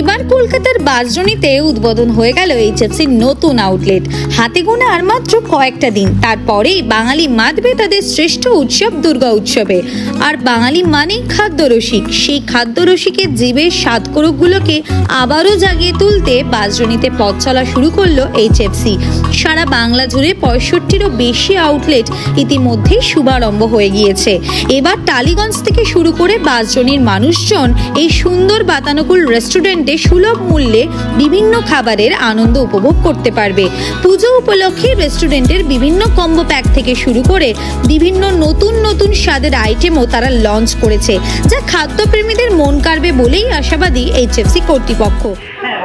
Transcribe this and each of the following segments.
এবার কলকাতার বাসজনিতে উদ্বোধন হয়ে গেল এইচএফসির নতুন আউটলেট। হাতে গোনা আর মাত্র কয়েকটা দিন। তারপরেই বাঙালি মাতবে তাদের শ্রেষ্ঠ উৎসব দুর্গা উৎসবে। আর বাঙালি মানেই খাদ্যরসিক সেই খাদ্যরসিকের জীবের স্বাদকরকগুলোকে আবারও জাগিয়ে তুলতে বাসজনিতে পথ চলা শুরু করল এইচএফসি। সারা বাংলা জুড়ে পঁয়ষট্টিরও বেশি আউটলেট ইতিমধ্যেই শুভারম্ভ হয়ে গিয়েছে। এবার টালিগঞ্জ থেকে শুরু করে বাসজনির মানুষজন এই সুন্দর বাতানুকূল রেস্টুরেন্টে সুলভ মূল্যে বিভিন্ন খাবারের আনন্দ উপভোগ করতে পারবে। পুজো উপলক্ষে রেস্টুরেন্টের বিভিন্ন কম্বো প্যাক থেকে শুরু করে বিভিন্ন নতুন নতুন স্বাদের আইটেমও তারা লঞ্চ করেছে, যা খাদ্যপ্রেমীদের মন কাড়বে বলেই আশাবাদী এইচএফসি কর্তৃপক্ষ। হ্যাঁ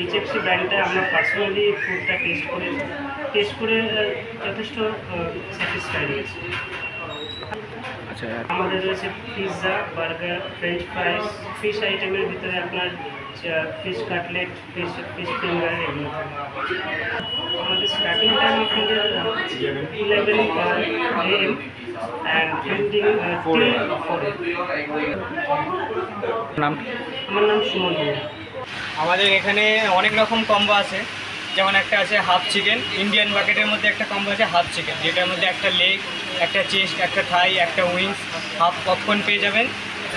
এইচএফসি ব্র্যান্ডে আমরা পার্সোনালি ফুডটা টেস্ট করে টেস্ট করে যথেষ্ট স্যাটিসফাইড হয়েছি। আচ্ছা। আমাদের রয়েছে pizza burger french fries fish আইটেমের ভিতরে আপনার fish cutlet fish fish finger এগুলো। আমাদের স্টার্টিং টাইম আপনাদের eleven AM and ending four নাম আমার নাম সুমন আমাদের এখানে অনেক রকম কম্বো আছে। যেমন একটা আছে হাফ চিকেন ইন্ডিয়ান বাকেটের মধ্যে একটা কম্বো আছে হাফ চিকেন যেটার মধ্যে একটা লেগ একটা চেস্ট, একটা থাই, একটা উইংস, হাফ পপকর্ন পেয়ে যাবেন।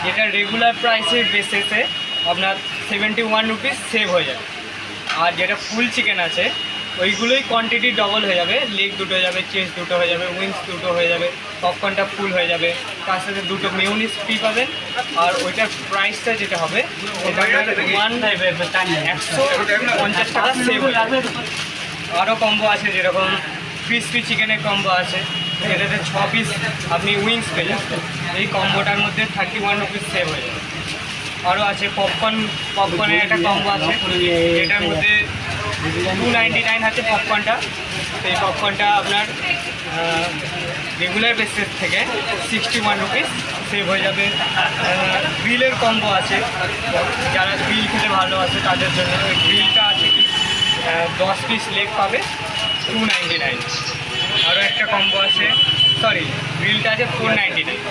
যেটা রেগুলার প্রাইসের বেসেসে আপনার সেভেন্টি ওয়ান রুপিস সেভ হয়ে যাবে। আর যেটা ফুল চিকেন আছে, ওইগুলোই কোয়ান্টিটি ডবল হয়ে যাবে। লেগ দুটো যাবে চেস্ট দুটো হয়ে যাবে উইংস দুটো হয়ে যাবে পপকর্নটা ফুল হয়ে যাবে। তার সাথে দুটো মিউনিস ফ্রি পাবেন। আর ওইটার প্রাইসটা যেটা হবে ওয়ান একশো পঞ্চাশ টাকা সেভ হয়ে যাবে। আরও কম্বো আছে যেরকম ক্রিসপি চিকেনের কম্বো আছে। যেটাতে ছ পিস আপনি উইংস পেয়ে যাবেন এই কম্বোটার মধ্যে থার্টি ওয়ান রুপিস সেভ হয়ে যাবে। আরও আছে পপকর্ন পপকর্নের একটা কম্বো আছে যেটার মধ্যে টু নাইনটি নাইন আছে পপকর্নটা সেই পপকর্নটা আপনার রেগুলার বেসিস থেকে সিক্সটি ওয়ান রুপিস সেভ হয়ে যাবে। গ্রিলের কম্বো আছে। যারা গ্রিল খেতে ভালো আছে তাদের জন্য গ্রিলটা আছে কি? দশ পিস লেগ পাবে টু নাইনটি নাইন কম্বো আছে। সরি গ্রিলটা আছে ফোর নাইনটি নাইন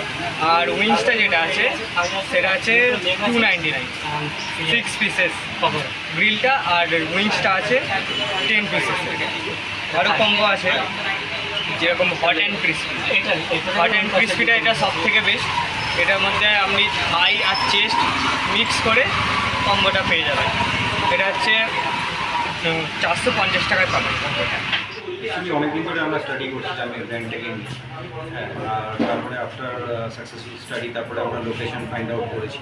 আর উইংসটা যেটা আছে, সেটা আছে two ninety nine six pieces গ্রিলটা আর উইংসটা আছে টেন পিসেস আরও কম্বো আছে, যেরকম hot and crispy hot and ক্রিসপিটা এটা সব থেকে বেস্ট এটার মধ্যে আপনি থাই আর চেস্ট মিক্স করে কম্বোটা পেয়ে যাবেন। এটা হচ্ছে চারশো পঞ্চাশ টাকায় পাবেন কম্বোটা অ্যাকচুয়ালি অনেকদিন ধরে আমরা স্টাডি করছিলাম এই ব্র্যান্ডটাকে নিয়ে। হ্যাঁ আর তারপরে আফটার সাকসেসফুল স্টাডি তারপরে আমরা লোকেশন ফাইন্ড আউট করেছি।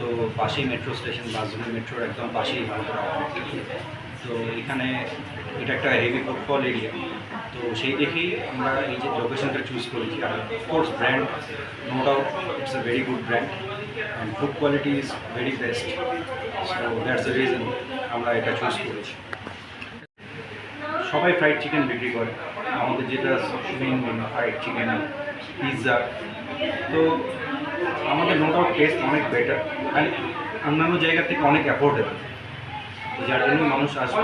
তো পাশেই মেট্রো স্টেশন বাসজনী মেট্রোর একদম পাশেই আমাদের তো এখানে এটা একটা হেভি ফুটবল এরিয়া তো সেই দেখেই আমরা এই যে লোকেশনটা চুজ করেছি। আর course brand no doubt it's a very good brand and food quality is very best so that's the reason আমরা এটা চুজ করেছি। সবাই ফ্রাইড চিকেন বিক্রি করে। আমাদের যেটা মেইন ফ্রাইড চিকেন পিৎজা তো আমাদের নো ডাউট টেস্ট অনেক বেটার অ্যান্ড অন্যান্য জায়গা থেকে অনেক অ্যাফোর্ডেবল যার জন্য মানুষ আসবে।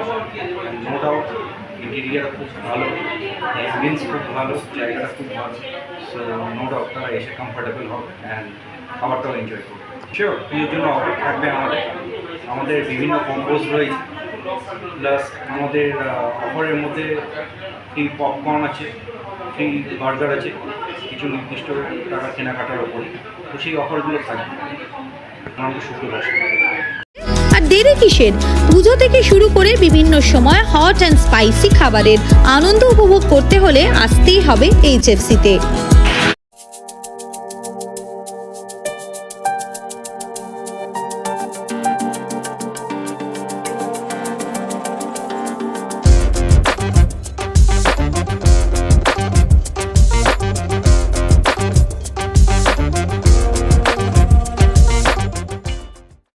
নো ডাউট ইন্টেরিয়ার খুব ভালো অ্যাম্বিয়েন্স খুব ভালো, জায়গাটা খুব ভালো। সো নো ডাউট তারা এসে কমফোর্টেবল হবে অ্যান্ড খাবারটাও এনজয় করবে। শিওর জন্য অফার থাকবে আমাদের। আমাদের বিভিন্ন কম্পোজ রয়েছে। প্লাস আমাদের অফারের মধ্যে ফ্রি পপকর্ন আছে ফ্রি বার্গার আছে, কিছু নির্দিষ্ট টাকা কেনাকাটার ওপরে। তো সেই অফারগুলো থাকবে। আমাদের শুক্র আসবে আর দেরি কিসের? পুজো থেকে শুরু করে বিভিন্ন সময় হট অ্যান্ড স্পাইসি খাবারের আনন্দ উপভোগ করতে হলে আসতেই হবে এইচএফসিতে